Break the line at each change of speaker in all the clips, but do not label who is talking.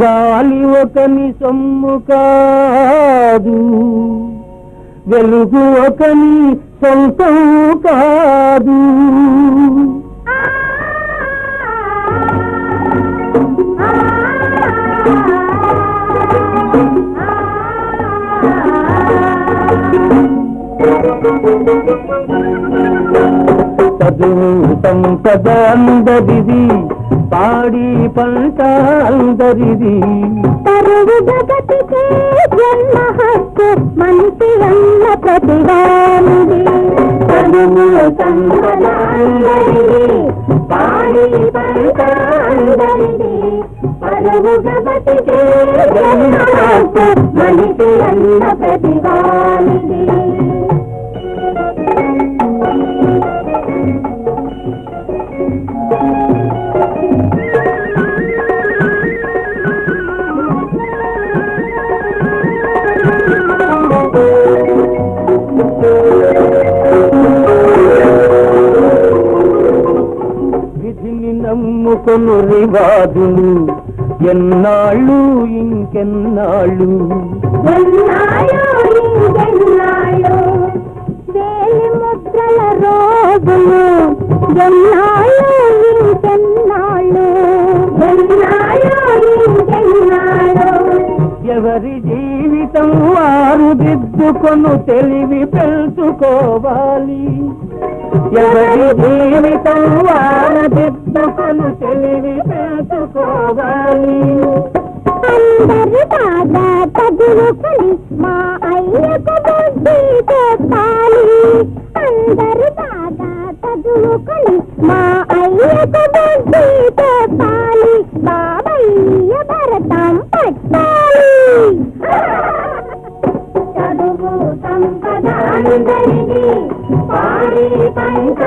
గాలి ఒకని సొమ్ము కాదు వెలుగు ఒకని సొంతం కాదు Thank you. చదువు సంపద అందరిది. పాడి పంట అందరిది.
తరువు జగతికే జన్మ హక్కు అన్న ప్రతివానిది. అందరిది. పాడి పంట అందరిది. పరువు జగతికే జన్మ హక్కు మనిషి అన్న ప్రతివానిది.
నమ్ముకొను రివాదులు ఎన్నాళ్ళు ఇంకెన్నాళ్ళు?
ముద్రల రోజులు ఎన్నాళ్ళు ఇంకెన్నాళ్ళు?
ఎవరి జీవితం వారు దిద్దుకొను తెలివి పెంచుకోవాలి. ఎవరి జీవితం వారు దిద్దుకొను తెలివి పెంచుకోవాలి
అందరి బాగా చదువుకొని మా అయ్యకు బుద్ధి చెప్పాలి అందరి బాగా చదువుకొని మా అయ్యకు బుద్ధి చెప్పాలి బాబయ్య భరతం పట్టాలి. చదువు సంపద అందరిది పాడి పంట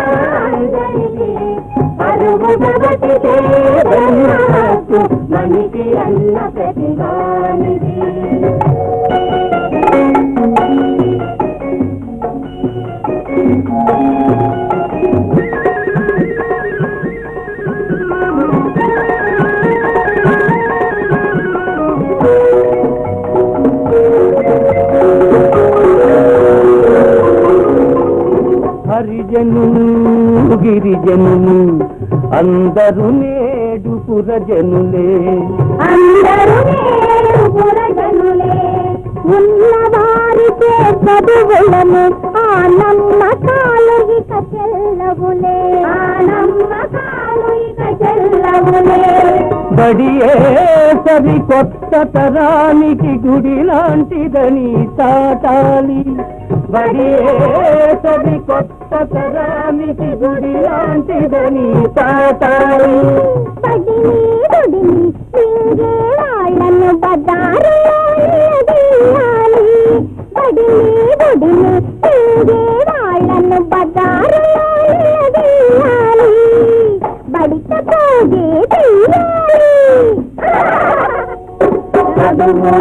హరిజనులు గిరిజనులు అందరూ నేడు పురజనులే.
ఉన్నవారికే చదువులను ఆ నమ్మకాలు ఇక చెల్లవులే. ఆ నమ్మకాలు ఇక చెల్లవులే
బడియే సరి కొత్త తరానికి గుడి లాంటిదని చాటాలి. బడియే కొత్త తరానికి గుడి లాంటిదని తాతాయి.
పడిని బుడిని మింగే
చదువు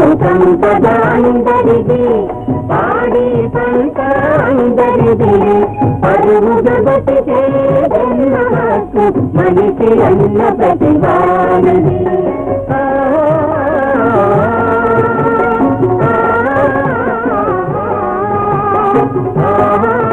పాడి పంటందరిది పరువు జగతికే హక్కు మనిషి అన్న ప్రతివానది Ah